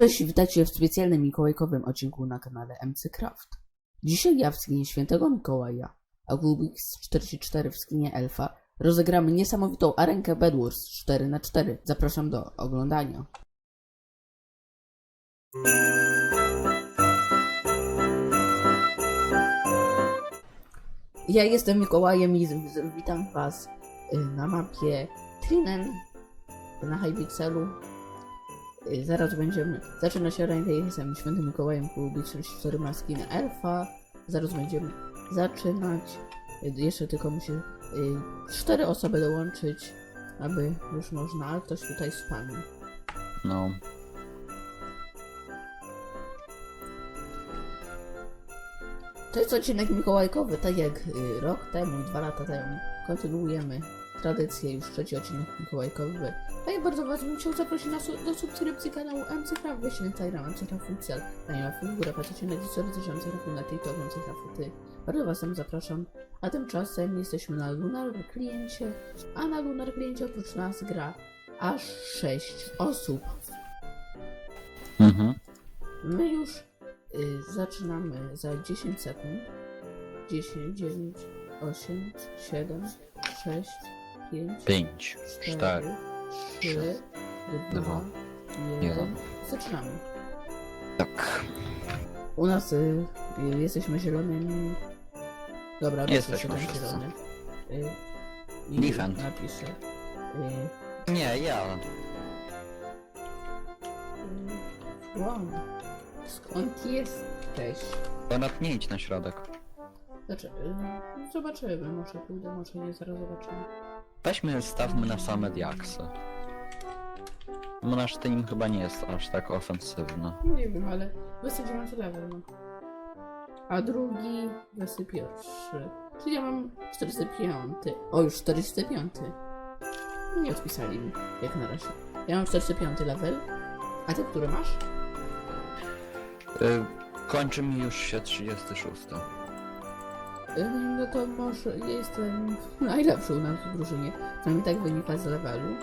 Cześć, witajcie w specjalnym mikołajkowym odcinku na kanale MC Craft. Dzisiaj ja w skinie Świętego Mikołaja, a Gubix 44 w skinie Elfa rozegramy niesamowitą arenkę Bedwars 4 na 4 Zapraszam do oglądania. Ja jestem Mikołajem i witam was y, na mapie Trinen na Hypixelu. Y, Zaraz będziemy. Zaczyna się jestem świętym Mikołajem Klubi 44 maski na elfa. Zaraz będziemy zaczynać. Y, Jeszcze tylko musi y, cztery osoby dołączyć, aby już można, ale ktoś tutaj spami. No, To jest odcinek mikołajkowy, tak jak rok temu, dwa lata temu. Kontynuujemy tradycję, już trzeci odcinek mikołajkowy. A ja bardzo was bym chciał zaprosić na su- do subskrypcji kanału MC Craft, weźcie na Instagram MC Craft Oficjal, na łapkę w górę, patrzycie na roku na TikTok MC Craft Ty. Bardzo was tam zapraszam. A tymczasem jesteśmy na Lunar kliencie, a na Lunar kliencie oprócz nas gra aż 6 osób. mhm. My już y, zaczynamy za 10 sekund. 10, 9, 8, 7, 6, 5, 5, 4, 4. 3, 2, dwa, 1. jeden. Zaczynamy. Tak. U nas y, jesteśmy zielonymi. Dobra, Jesteśmy zielony. Y, I Defend. napiszę. Y, Nie, ja. y, wow. Skąd jesteś? Ponad nie idź na środek. Znaczy, y, zobaczymy, może pójdę, może nie, zaraz zobaczymy. Weźmy, stawmy na same diaksy. Nasz team chyba nie jest aż tak ofensywny. Nie wiem, ale 29 level no. A drugi 21. Czyli ja mam 45. O, już 45. Nie odpisali mi, jak na razie. Ja mam 45 level. A ty który masz? Y, kończy mi już się 36. Y, No to może ja jestem najlepszy u nas w drużynie. Mi tak wynika z levelu.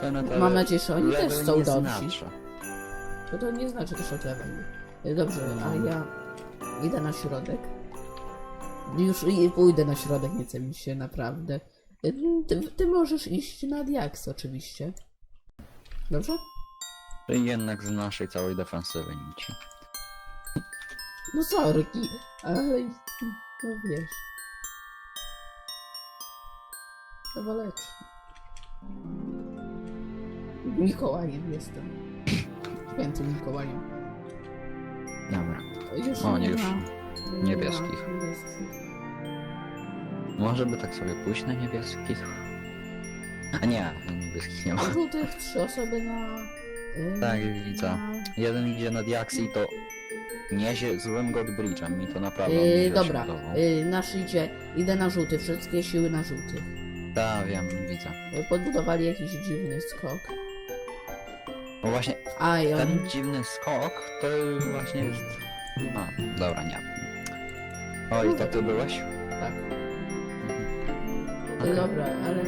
Ten, Mam nadzieję, że oni level też są nie dobrzy. znaczy. To to nie znaczy też od levelu. Y, Dobrze, a ja idę na środek. Już i pójdę na środek, nie chce mi się naprawdę. Y, Ty, ty możesz iść na diaks oczywiście. Dobrze? Jednak z naszej całej defensywy nici. No sorki, ale no wiesz. Waleczny. Mikołajem jestem. Świętym Mikołajem. Dobra. Już O, nie już ma. niebieskich. Nie ma niebieskich. Może by tak sobie pójść na niebieskich? A nie, na niebieskich nie ma. A żółtych trzy osoby na... y, Tak, widzę. Jeden idzie na diaksy i to nie się złym God Bridge'em mi to naprawdę Yy, dobra, yy, nasz idzie, idę na żółty, wszystkie siły na żółtych. Tak, wiem, widzę. Yy, Podbudowali jakiś dziwny skok. No właśnie, A i oni... ten dziwny skok to właśnie jest... A, dobra, nie. Oj, to ty byłeś? Tak. Okej. Dobra, ale...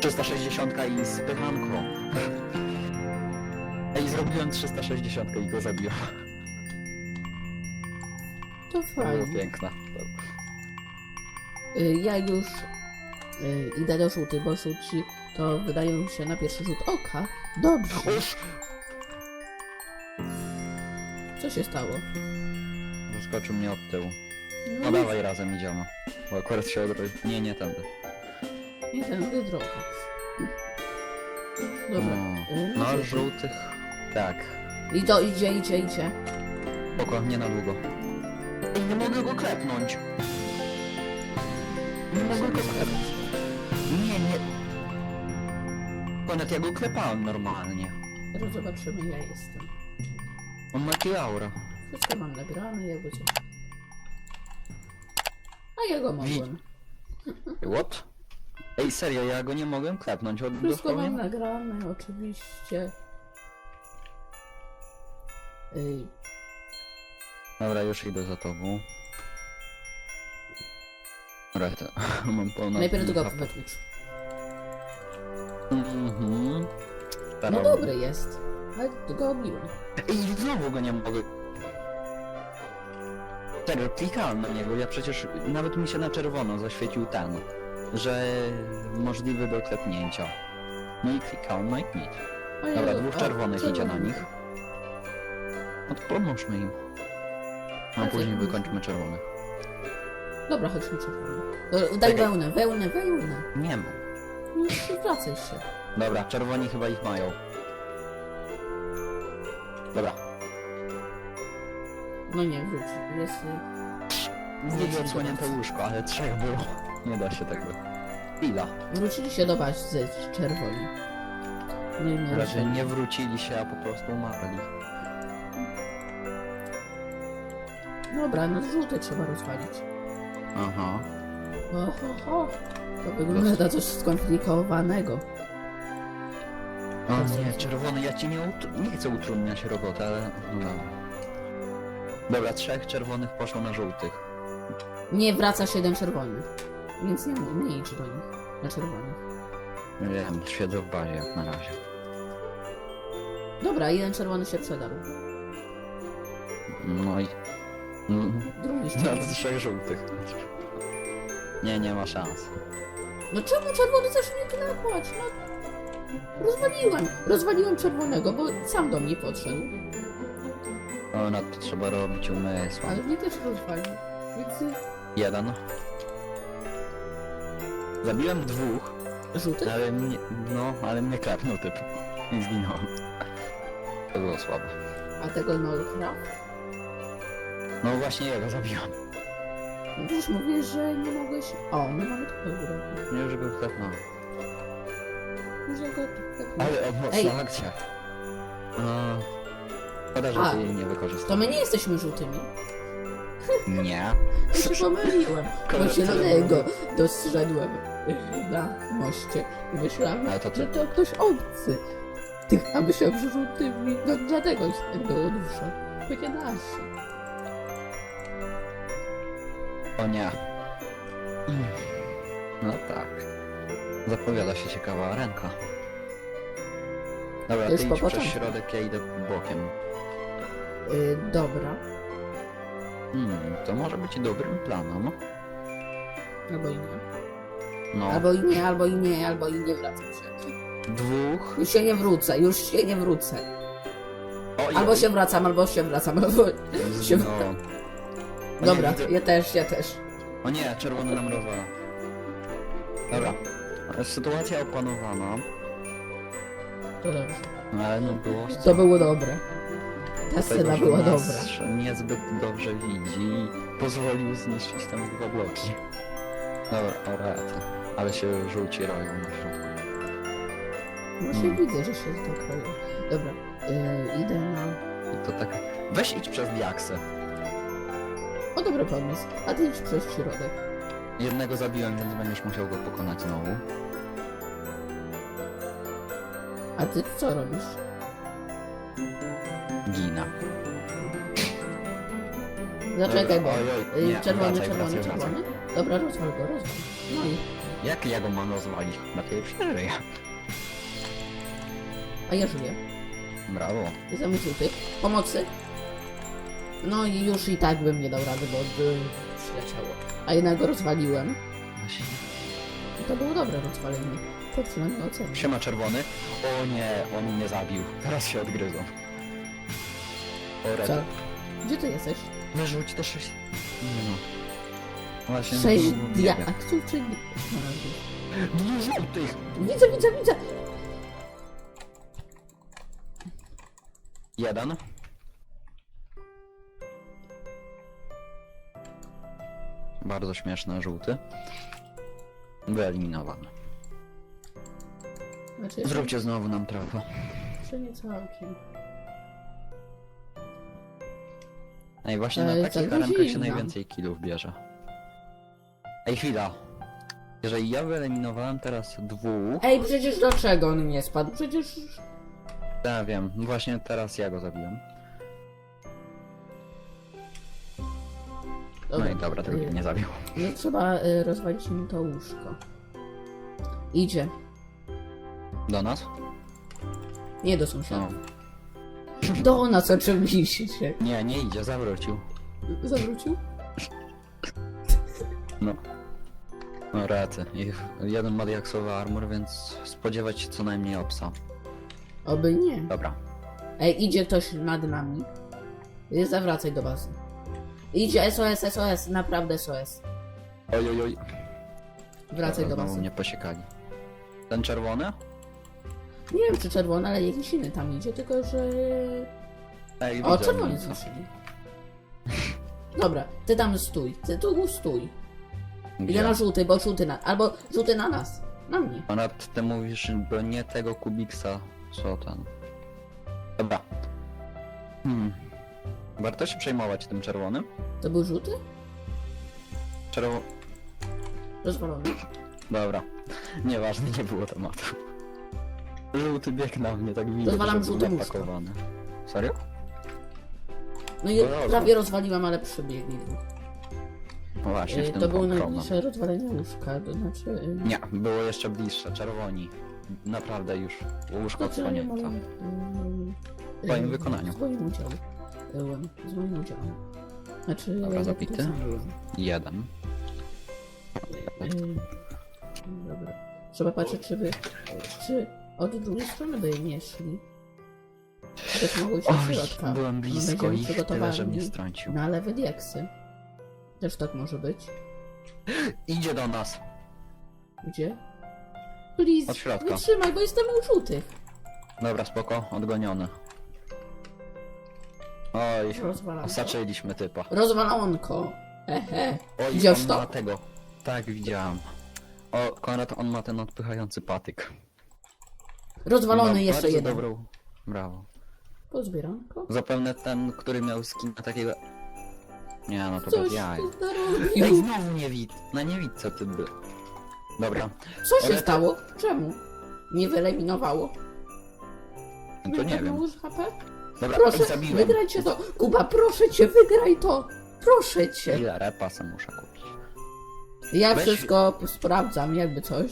360 i z pychanką. Ej, zrobiłem 360 i go zabiłem. To To było fajnie. piękne. Yy, Ja już yy, idę do żółtych, bo żółci to wydają się na pierwszy rzut oka. Dobrze. Uff! Co się stało? Zaskoczył mnie od tyłu. No, No dawaj razem idziemy. Bo akurat się odrodził. Nie, nie tędy. Nie tędy droga. Dobra. O, yy, No, żółty. żółtych. Tak. I to idzie, idzie, idzie. Spoko, nie na długo. Ej, nie mogę go klepnąć. Nie mogę go klepnąć. Nie, nie. Ponad ja go klepałem normalnie. Teraz zobaczymy, ja jestem. On ma aura. Wszystko mam nagrane, jakby coś. A ja go mogłem. What? Ej, serio, ja go nie mogłem klepnąć. Od Wszystko mam dosłownie... nagrane, oczywiście. Ej, Dobra, już idę za tobą. Dobra, to mam ponad... najpierw tylko Twitch. Mhm. No Teraz- dobry jest. Ale go obiłem. I znowu go nie mogę. Serio, klikałem na niego, ja przecież nawet mi się na czerwono zaświecił ten, że możliwy do klepnięcia. No i klikałem, no i nic. Dobra, dwóch czerwonych idzie na nich. No to pomóżmy im. A A później co? wykończymy czerwonych. Dobra, chodźmy czerwony. Do- Daj Czekaj. wełnę, wełnę, wełnę. Nie ma. Nie zwracaj się. Dobra, czerwoni chyba ich mają. Dobra, No nie, wróć. Jest... y, odsłonięte łóżko, ale trzech było. Nie da się tego. Chwila. Wrócili się do was ze czerwoni. No i nie Raczej nie wrócili się, a po prostu umarli. Dobra, no żółte trzeba rozwalić. Aha. Oho, ho. To wygląda coś skomplikowanego. O nie, czerwony, ja ci nie, nie chcę utrudniać roboty, ale... No dobra. Dobra, trzech czerwonych poszło na żółtych. Nie wraca się jeden czerwony. Więc nie, nie idź do nich. Na czerwonych. Nie wiem, siedzę w bazie jak na razie. Dobra, jeden czerwony się przedarł. No i... Mm, Drugi Na przedarł. trzech żółtych. Nie, nie ma szans. No czemu czerwony mnie klepać? No... Rozwaliłem. Rozwaliłem czerwonego, bo sam do mnie podszedł. O, na to trzeba robić umysłem. Ale mnie też rozwalił. Więc... y, Jeden. Zabiłem dwóch, Żółty? ale mnie... No, ale mnie klepnął typ. I zginąłem. To było słabe. A tego Nolcraft? No właśnie jego zabiłam. Już mówię, że nie mogłeś... O, my mamy tutaj grę. Nie już go tak wtepnął. Może go tak... Ale owocna Ej. akcja. No... Szkoda, że ty jej nie To my nie jesteśmy żółtymi. Nie. Ja się pomyliłem. Bo Koleżanka. zielonego dostrzegłem na moście. I myślałem, to ty. że to ktoś obcy. Tych, a myślałem, że żółtymi. No dlatego ich tak było dużo. 15 konia. No tak. Zapowiada się ciekawa ręka. Dobra, To ty idź po przez środek, ja idę bokiem. Y, dobra. Hmm, to może być dobrym planem. Albo i nie. No, Albo i nie, albo i nie, albo i nie wracam się. dwóch. Już się nie wrócę, już się nie wrócę. Albo się wracam, albo się wracam, albo... się- No, o nie, Dobra, widzę- ja też, ja też. O nie, czerwony nam rozwala. Dobra. Sytuacja opanowana, To dobrze. no ale no było... To było dobre. Ta Dlatego, scena była nas dobra. niezbyt dobrze widzi i pozwolił zniszczyć tam dwa bloki. Dobra, o rety. Ale się żółci roją na środku. Właśnie Mm. widzę, że się tak robi. Dobra, yy, idę na... I to tak... Weź idź przez diaksę. O, dobry pomysł. A ty idź przez środek. Jednego zabiłem, więc będziesz musiał go pokonać znowu. A ty co robisz? Gina. Zaczekaj, bo... Oj, Yy, nie, czerwony, wracaj, czerwony, wracaj, czerwony. Dobra, rozwal go, rozwal. No i... Jak ja go mam rozwalić? Na tej przeżyję. A ja żyję. Brawo. Jestem żółty. Pomocy. No i już i tak bym nie dał rady, bo by przyleciało. A jednak go rozwaliłem. Właśnie. I to było dobre rozwalenie. To przynajmniej ocenię. Siema czerwony. O nie, on mnie zabił. Teraz się odgryzą. O Co? Gdzie ty jesteś? Wyrzuć te sześć... Nie no. Właśnie... Sześć no, nie wiem. diaktów, czy... Dwóch żółtych. Widzę, widzę, widzę! Jeden. Bardzo śmieszny żółty. Wyeliminowany. Znaczy, Zróbcie znowu nam trafę. jeszcze nie całkiem. Ej, właśnie Ale na takich arenkach się zimno. najwięcej killów bierze. Ej, chwila. Jeżeli ja wyeliminowałem teraz dwóch, Ej, przecież dlaczego on nie spadł? Przecież... ja wiem, właśnie teraz ja go zabiłem. No i dobra, drugi nie zabił. No trzeba y, rozwalić mu to łóżko. Idzie. Do nas? Nie do No. sąsiada. Do nas oczywiście. Nie, nie idzie, zawrócił. Zawrócił? No. No raty. I jeden ma diaksowy armor, więc spodziewać się co najmniej opsa. Oby nie. Dobra. Ej, idzie ktoś nad nami. Zawracaj do bazy. Idzie SOS, SOS, naprawdę SOS. Oj, oj, oj. Wracaj do Znowu bazy. mnie posiekali. Ten czerwony? Nie wiem czy czerwony, ale jakiś inny tam idzie, tylko że... Ej, O, widzę mnie. zniszczyli. Dobra, ty tam stój, ty tu stój. Idę Gdzie? na żółty, bo żółty na... albo żółty na nas. Na mnie. Ponad ty mówisz, bo nie tego kubiksa, co ten. Dobra. Hmm. Warto się przejmować tym czerwonym? To był żółty? Czerwo... Rozwalony. Dobra. Nieważne, nie było tematu. Żółty bieg na mnie, tak widzę, Rozwalam że był żółte napakowany. Serio? No i rozwal. prawie rozwaliłam, ale przybiegli dwóch. No właśnie, w Yy, tym To było problem. najbliższe rozwalenie łóżka, to znaczy... yy, Nie, było jeszcze bliższe, czerwoni. Naprawdę już. Łóżko Znaczy, no nie odsłonięte. mam... W twoim wykonaniu. Moim udziałem. Byłem, Z moim udziałem. Znaczy... Dobra, zabity. tu sam byłem. Jeden. Yy, Dobra. Trzeba patrzeć, czy wy... Czy od drugiej strony by nie szli. Też mogły się Oj, od środka. byłem blisko będziemy ich, tyle, że przygotowani mnie strącił. Na lewe diaksy. Też tak może być. Idzie do nas. Gdzie? Please, Od środka. wytrzymaj, bo jestem u żółtych. Dobra, spoko, odgoniony. Oj, Rozwalanko. zaczęliśmy typa. Rozwalonko. Ehe. Oj, Widziałeś on to? ma tego. Tak, widziałem. O, Konrad, on ma ten odpychający patyk. Rozwalony Ma jeszcze bardzo jeden. Dobrą... Brawo. Pozbieranko. Zapewne ten, który miał skin takiego... Nie, no to Coś bez jaj. ty Ej, narobił. znowu nie wid. Na niewidce ty był. Dobra, Co się Ale- stało? Czemu? Nie wyeliminowało? no to nie wiem. Już HP? Dobra, Proszę, zabiłem. wygrajcie to. Kuba, proszę cię, wygraj to. Proszę cię. Ile repa sam muszę kupić? Ja Weź- wszystko sprawdzam, jakby coś.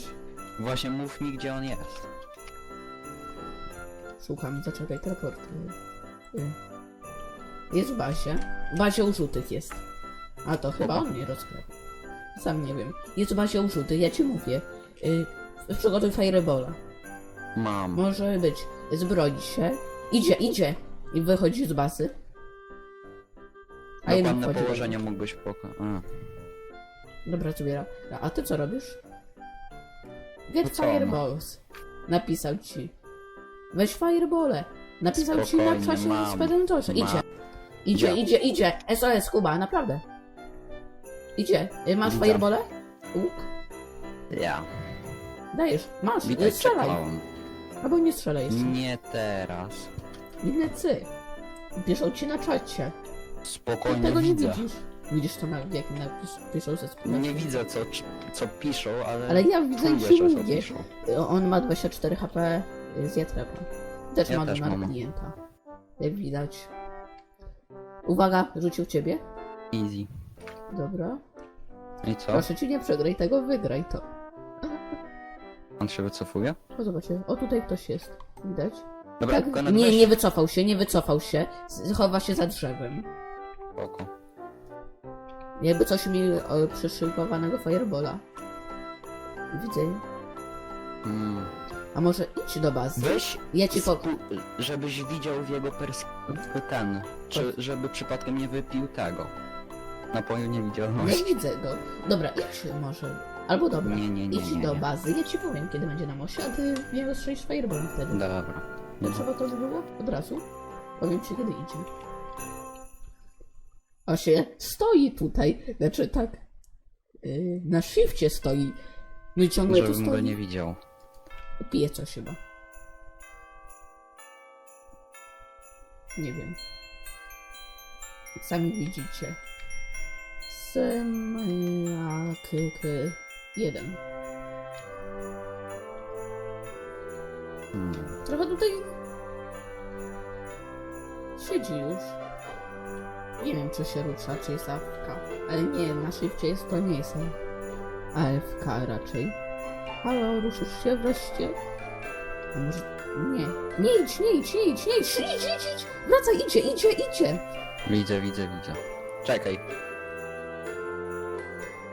Właśnie mów mi, gdzie on jest. Szukam, zaczekaj, raport. Jest w bazie. W bazie u żółtych jest. A to chyba on mnie rozgrał. Sam nie wiem. Jest w bazie u żółtych, ja ci mówię. Y, przygotuj Firebola. Mam. Może być. Zbroi się. Idzie, idzie. I wychodzi z bazy. A jednak Dokładne wchodzi położenie mógłbyś niego. Dobra, zbiera. A ty co robisz? Get No co on? Fireballs. Napisał ci. Weź Firebole. Napisał ci na Spokojnie, czasie mam. z Pedentosza. Idzie. Mam. Idzie, Ja. idzie, idzie. SOS, Kuba, naprawdę. Idzie. Y, Masz Widzę. Firebole? Łuk? Ja. Dajesz. Masz. Y, Strzelaj. czekałem. Albo nie strzelaj jeszcze. Nie teraz. Inne cy. Piszą ci na czacie. Ty Spokojnie tego nie widzę. widzisz. Widzisz to na jakim napis, piszą ze sklepu. Nie widzę co, co piszą, ale... Ale ja widzę czuję, ci że co mówię. piszą. On ma 24 HP z Jatrepem. Też Ja ma też numer mam. klienta. Jak widać. Uwaga, rzucił ciebie. Easy. Dobra. I co? Proszę ci nie przegraj tego, wygraj to. On się wycofuje? O, zobaczcie. O, tutaj ktoś jest. Widać? Dobra, Tak, Konrad, nie, weź. nie wycofał się, nie wycofał się. Chowa się za drzewem. Spoko. Jakby coś mi o, przyszykowanego firebola. Widzę. Mm. A może idź do bazy? Weź, Ja ci po... spu- żebyś widział w jego perspektywie ten, czy, żeby przypadkiem nie wypił tego. Napoju Nie niewidzialności. widzę go. Dobra, idź może. Albo dobra. Nie, nie, nie, idź nie, do nie. bazy. Ja ci powiem, kiedy będzie na moście, a ty mnie rozstrzelisz fireball wtedy. Dobra. Nie trzeba to było? Od razu? Powiem ci, kiedy idzie. O się stoi tutaj. Znaczy tak. Yy, na shifcie stoi. No i ciągle tu Żebym go stoi. nie widział. Pije coś chyba. Nie wiem. Sami widzicie. Semyak jeden. Hmm. Trochę tutaj siedzi już. Nie wiem, czy się rusza, czy jest AFK. Ale nie, na szybcie jest to nie jest AFK raczej. Halo, ruszysz się wreszcie? A może... Nie. Nie idź, nie idź, nie idź, nie idź, idź, idź, idź. Wracaj, idzie, idzie, idzie. Widzę, widzę, widzę. Czekaj.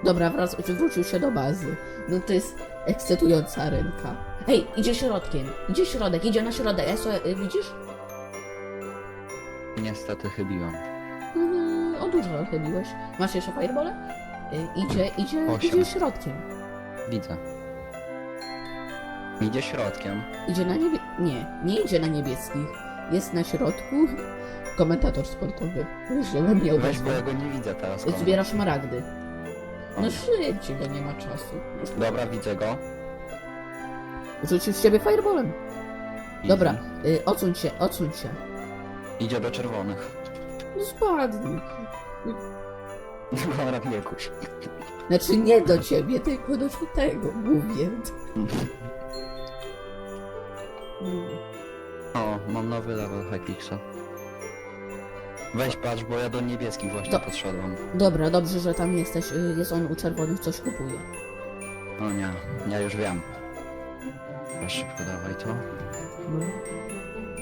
Dobra, wrac... wrócił się do bazy. No to jest ekscytująca ręka. Ej, idzie środkiem. Idzie środek, idzie na środek. Eso, y, widzisz? Niestety chybiłem. Yy, o dużo chybiłeś. Masz jeszcze firebole? Y, idzie, idzie, Osiem. idzie środkiem. Widzę. Idzie środkiem. Idzie na niebie... Nie, nie idzie na niebieskich. Jest na środku. Komentator sportowy. Żebym miał Weź, bo ja go nie widzę teraz. Zbiera szmaragdy. No szybciej, bo nie ma czasu. Dobra, widzę go. Rzucił z ciebie fireballem. Dobra, y, odsuń się, odsuń się. Idzie do czerwonych. No spadnij. Dobra, wiekuś. Znaczy nie do ciebie, tylko do tego mówię. O, mam nowy level Hypixel. Weź patrz, bo ja do niebieskich właśnie To- podszedłem. Dobra, dobrze, że tam jesteś. y, Jest on u czerwonych, coś kupuje. O nie, ja już wiem. Teraz szybko dawaj to. No.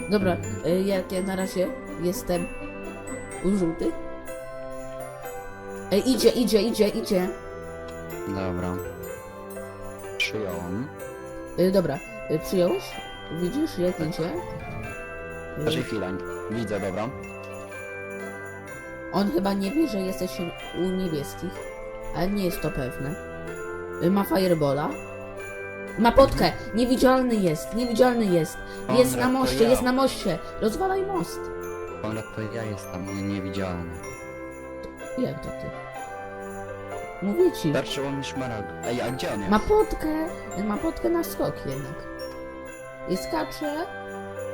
Dobra, y, jak ja na razie jestem u żółtych. Ej, idzie, idzie, idzie, idzie. Dobra. Przyjąłem. Y, dobra, y, przyjąłeś? Widzisz, jak idzie? Y, Proszę chwilę. Widzę, dobra. On chyba nie wie, że jesteś u niebieskich, ale nie jest to pewne. Y, Ma firebola. Ma potkę! Niewidzialny jest, niewidzialny jest. Jest na to moście, ja. jest na moście. Rozwalaj most. Konrad, to ja jestem nie- niewidzialny. Jak to ty? Mówię ci. Starczyło mi szmaragd. Ej, a gdzie on jest? Ma potkę, ma potkę na skok jednak. I skacze,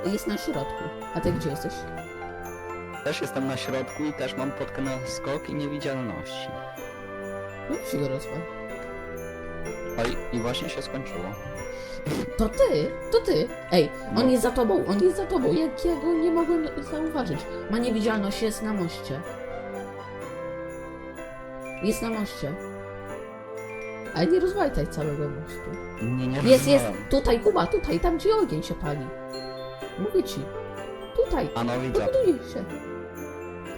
jest na środku. A ty gdzie jesteś? Też jestem na środku i też mam podkę na skok i niewidzialności. No się go rozwal. Oj, i właśnie się skończyło. To ty, to ty. Ej, on No. jest za tobą, on jest za tobą. Jak ja go nie mogłem zauważyć. Ma niewidzialność, jest na moście. Jest na moście. Ale nie rozwalaj całego mostu. Nie, nie Jest, jest, tutaj Kuba, tutaj, tam gdzie ogień się pali. Mówię ci. Tutaj, A no widzę. buduje się.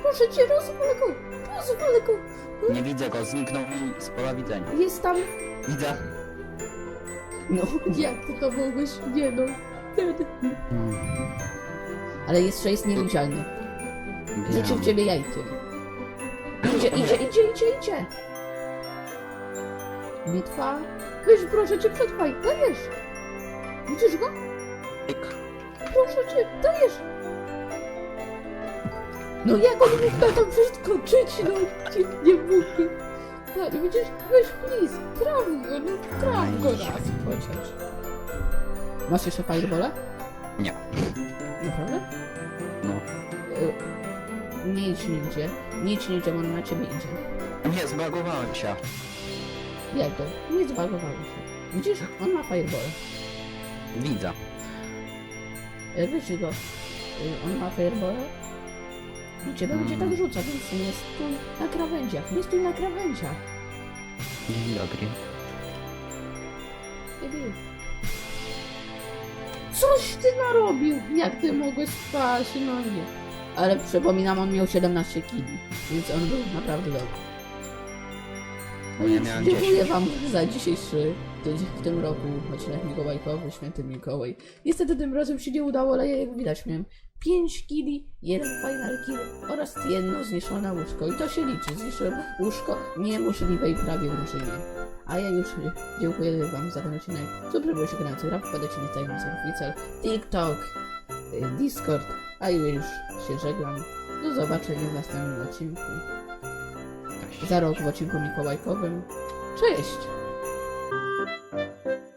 Proszę cię, rozwal go, rozwal go. Nie widzę go, zniknął mi z pola widzenia. Jest tam. Widzę. No, jak ty to mogłeś? Nie no. Wtedy. Hmm, Ale jeszcze jest niewidzialny. Rzucił w wiem. ciebie jajkiem. Idzie, idzie, idzie, idzie, idzie. Bitwa. Weź, proszę cię, przetrwaj, dajesz. Widzisz go? Tyk. Proszę cię, dajesz. No jak on mógł na to przeskoczyć, no cię nie mógł. Tak, widzisz? Weź, please, traf go, no traf go raz chociaż. Masz jeszcze fireballa? Nie. Naprawdę? No. Y, Nie idź nigdzie. Nie idź nigdzie, bo on na ciebie idzie. Nie, zbagowałem się. Jak to? Nie zbagowało się. Widzisz? On ma fireball. Widzę. E, Wiesz go. Y, On ma fireball. I ciebie będzie Mm. tak rzuca, więc nie stój na krawędziach. Nie stój na krawędziach. Dzień dobry. Kiedy? Coś ty narobił! Jak ty mogłeś spać? No nie. Ale przypominam, on miał 17 kili, więc on był naprawdę dobry. No ja więc dziękuję 10. wam za dzisiejszy, w tym roku odcinek Mikołajkowy, Święty Mikołaj. Niestety tym razem się nie udało, ale jak widać miałem 5 kili, jeden final kill oraz jedno zniszczone łóżko. I to się liczy, zniszczyłem łóżko niemożliwej prawie drużynie. A ja już dziękuję wam za ten odcinek. Subskrybujcie kanał Cygraf, wpadajcie na Cygraf Oficjal, TikTok, y, Discord, a ja już się żegnam. Do zobaczenia w następnym odcinku. Za rok w odcinku mikołajkowym. Cześć! Música